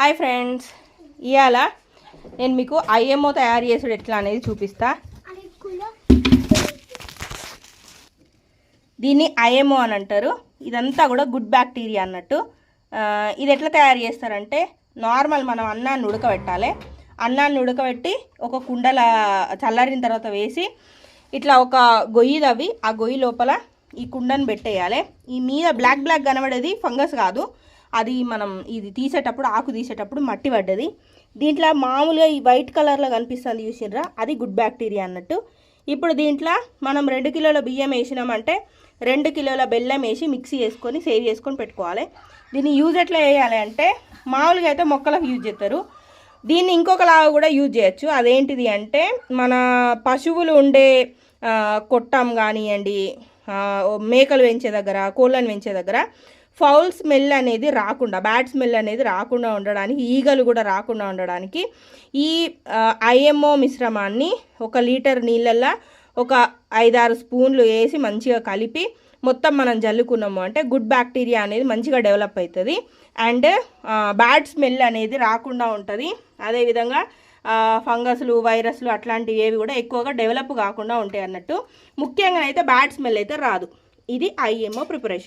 Hi friends ఇవాళ నేను మీకు ఐఎంఓ తయారు చేసుడు ఎట్లా అనేది చూపిస్తా. దీన్ని ఐఎంఓ అని అంటారు. ఇదంతా కూడా గుడ్ బ్యాక్టీరియా అన్నట్టు. ఇది ఎట్లా తయారు చేస్తారంటే నార్మల్ మనం అన్నాన్ని ఉడకబెట్టాలి. అన్నాన్ని ఉడకబెట్టి ఒక కుండల చల్లారిన తర్వాత వేసి ఇట్లా ఒక గొయ్యి తవ్వి ఆ గొయ్యి లోపల ఈ కుండను పెట్టేయాలి. ఈ మీద బ్లాక్ బ్లాక్ కనబడేది ఫంగస్ కాదు. అది మనం ఇది తీసేటప్పుడు ఆకు తీసేటప్పుడు మట్టి పడ్డది. దీంట్లో మామూలుగా ఈ వైట్ కలర్లో కనిపిస్తుంది చూసినరా అది గుడ్ బ్యాక్టీరియా అన్నట్టు. ఇప్పుడు దీంట్లో మనం రెండు కిలోల బియ్యం వేసినామంటే రెండు కిలోల బెల్లం వేసి మిక్సీ చేసుకొని సేవ్ చేసుకొని పెట్టుకోవాలి. దీన్ని యూజ్ ఎట్లా వేయాలి అంటే మామూలుగా అయితే మొక్కలకు యూజ్ చేస్తారు దీన్ని ఇంకొకలాగా కూడా యూజ్ చేయొచ్చు. అదేంటిది అంటే మన పశువులు ఉండే కొట్టం కానివ్వండి మేకలు పెంచే దగ్గర కోళ్ళను పెంచే దగ్గర ఫౌల్ స్మెల్ అనేది రాకుండా బ్యాడ్ స్మెల్ అనేది రాకుండా ఉండడానికి ఈగలు కూడా రాకుండా ఉండడానికి ఈ ఐఎంఓ మిశ్రమాన్ని ఒక లీటర్ నీళ్ళల్లో ఒక ఐదారు స్పూన్లు వేసి మంచిగా కలిపి మొత్తం మనం జల్లుకున్నాము అంటే గుడ్ బ్యాక్టీరియా అనేది మంచిగా డెవలప్ అవుతుంది. అండ్ బ్యాడ్ స్మెల్ అనేది రాకుండా ఉంటుంది. అదేవిధంగా ఫంగస్లు వైరస్లు అట్లాంటివి ఏవి కూడా ఎక్కువగా డెవలప్ కాకుండా ఉంటాయి అన్నట్టు. ముఖ్యంగా అయితే బ్యాడ్ స్మెల్ అయితే రాదు. ఇది ఐఎంఓ ప్రిపరేషన్.